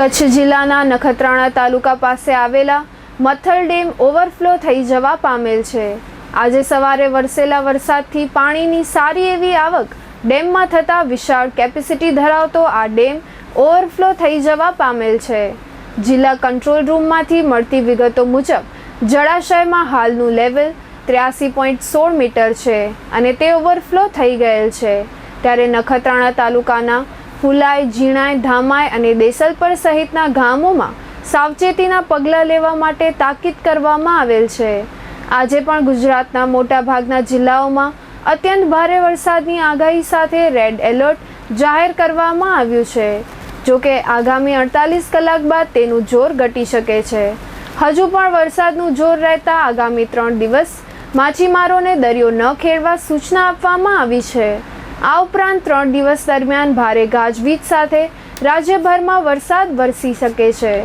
કચ્છ જિલ્લાના નખત્રાણા તાલુકા પાસે આવેલા મથલ ડેમ ઓવરફ્લો થઈ જવા પામેલ છે. આજે સવારે વરસેલા વરસાદથી પાણીની સારી એવી આવક ડેમમાં થતાં વિશાળ કેપેસિટી ધરાવતો આ ડેમ ઓવરફ્લો થઈ જવા પામેલ છે. જિલ્લા કંટ્રોલ રૂમમાંથી મળતી વિગતો મુજબ, જળાશયમાં હાલનું લેવલ ત્ર્યાસી પોઈન્ટ સોળ મીટર છે અને તે ઓવરફ્લો થઈ ગયેલ છે. ત્યારે નખત્રાણા તાલુકાના ફુલાઈ ઝીણાય ધામાઈ અને દેસલપર સહિતના ગામોમાં સાવચેતીના પગલાં લેવા માટે તાકીદ કરવામાં આવેલ છે. આજે પણ ગુજરાતના મોટાભાગના જિલ્લાઓમાં અત્યંત ભારે વરસાદની આગાહી સાથે રેડ એલર્ટ જાહેર કરવામાં આવ્યું છે. જો કે આગામી અડતાલીસ કલાક બાદ તેનું જોર ઘટી શકે છે. હજુ પણ વરસાદનું જોર રહેતા આગામી ત્રણ દિવસ માછીમારોને દરિયો ન ખેડવા સૂચના આપવામાં આવી છે. આ ઉપરાંત ત્રણ દિવસ દરમિયાન ભારે ગાજવીજ સાથે રાજ્યભરમાં વરસાદ વરસી શકે છે.